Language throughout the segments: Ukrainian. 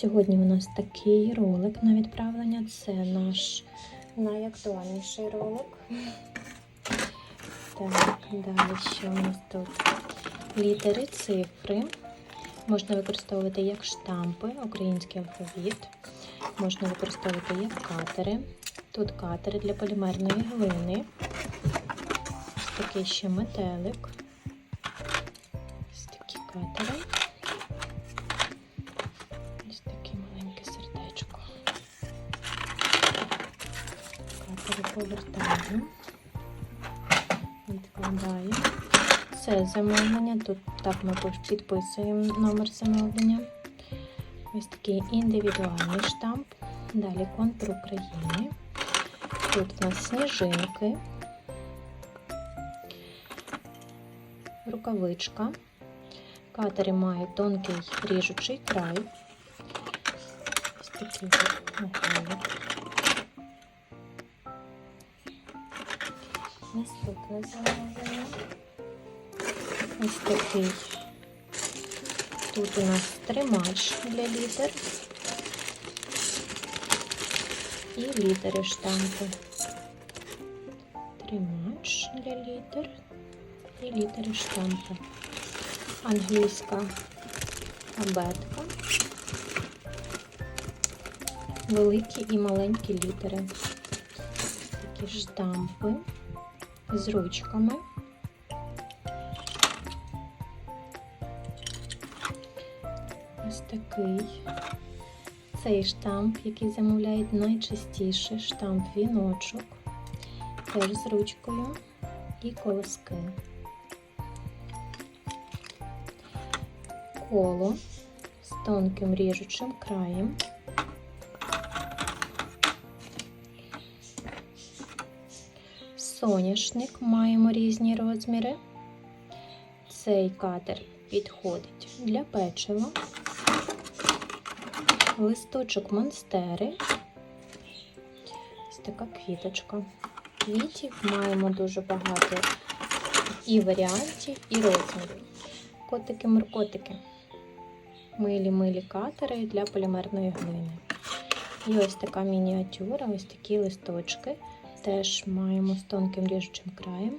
Сьогодні у нас такий ролик на відправлення. Це наш найактуальніший ролик. Так, далі що у нас тут? Літери, цифри. Можна використовувати як штампи, український алфавіт. Можна використовувати як катери. Тут катери для полімерної глини. Ось такий ще метелик. Ось такі катери. Повертаємо. Відкладаємо. Це замовлення. Тут так ми підписуємо номер замовлення. Ось такий індивідуальний штамп. Далі контур України. Тут у нас сніжинки, рукавичка. Катери мають тонкий ріжучий край. Ось такий Наступне замовлення. Ось такий. Тут у нас тримач для літер і літери штампу. Тримач для літер і літери штампу. Англійська абетка. Великі і маленькі літери. Такі штампи з ручками. Ось такий. Цей штамп, який замовляють найчастіше, штамп віночок, теж з ручкою і колоски. Коло з тонким ріжучим краєм. Соняшник маємо різні розміри. Цей катер підходить для печива листочок монстери. Ось така квіточка. Квітів маємо дуже багато і варіантів, і розмірів. Котики-муркотики. Милі-милі катери для полімерної глини. І ось така мініатюра, ось такі листочки. Теж маємо з тонким ріжучим краєм.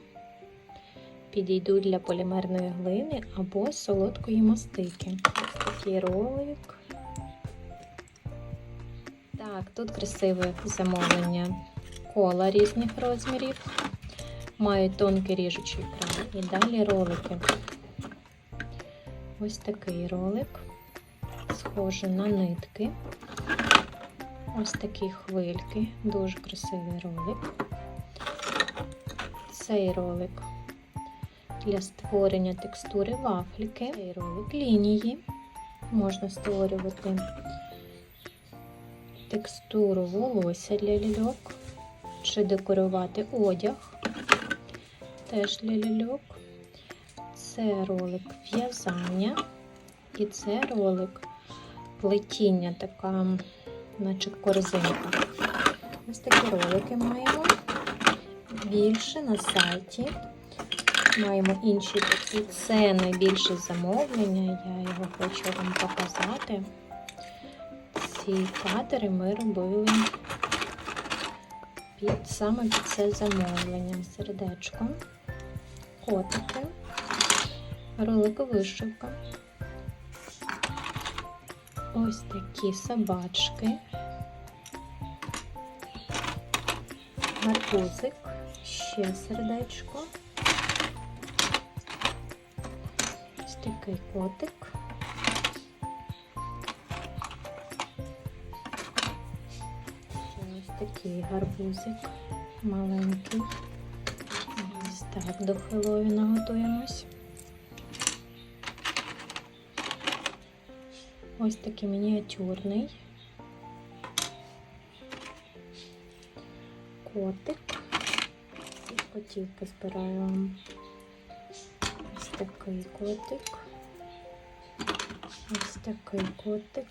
Підійдуть для полімерної глини або солодкої мастики. Ось такий ролик. Так, тут красиве замовлення кола різних розмірів. Мають тонкий ріжучий край. І далі ролики. Ось такий ролик, схожий на нитки. Ось такі хвильки. Дуже красивий ролик. Цей ролик для створення текстури вафліки. Цей ролик лінії. Можна створювати текстуру волосся для ляльок, чи декорувати одяг теж для ляльок. Це ролик в'язання і це ролик плетіння, така, наче корзинка. Ось такі ролики маємо. Більше на сайті. Маємо інші такі. Це найбільше замовлення, я його хочу вам показати ці катери ми робили під, саме під це замовлення. Сердечко, котики, ролик вишивка. Ось такі собачки, гарбузик, ще сердечко. Ось такий котик. Ось такий гарбузик маленький. Ось так до Хеллоуіна готуємось. Ось такий мініатюрний котик. Котівки збираю вам. Ось такий котик. Ось такий котик.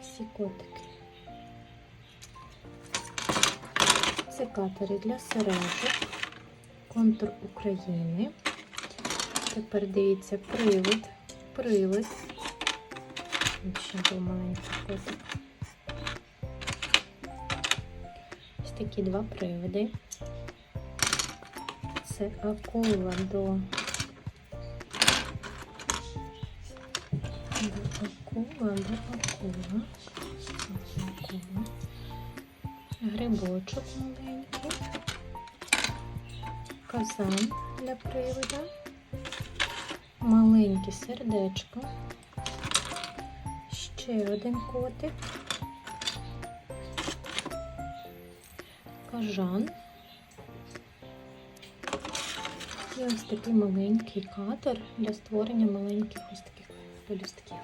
Всі котики. Це для сережок, контур України. Тепер дивіться, привид, привид. Ще був маленький котик. Ось такі два привиди. Це акула до, до акула, до акула. Акула. Грибочок маленький. Казан для привода. Маленьке сердечко. Ще один котик. Кажан. І ось такий маленький катер для створення маленьких ось таких пелюстків.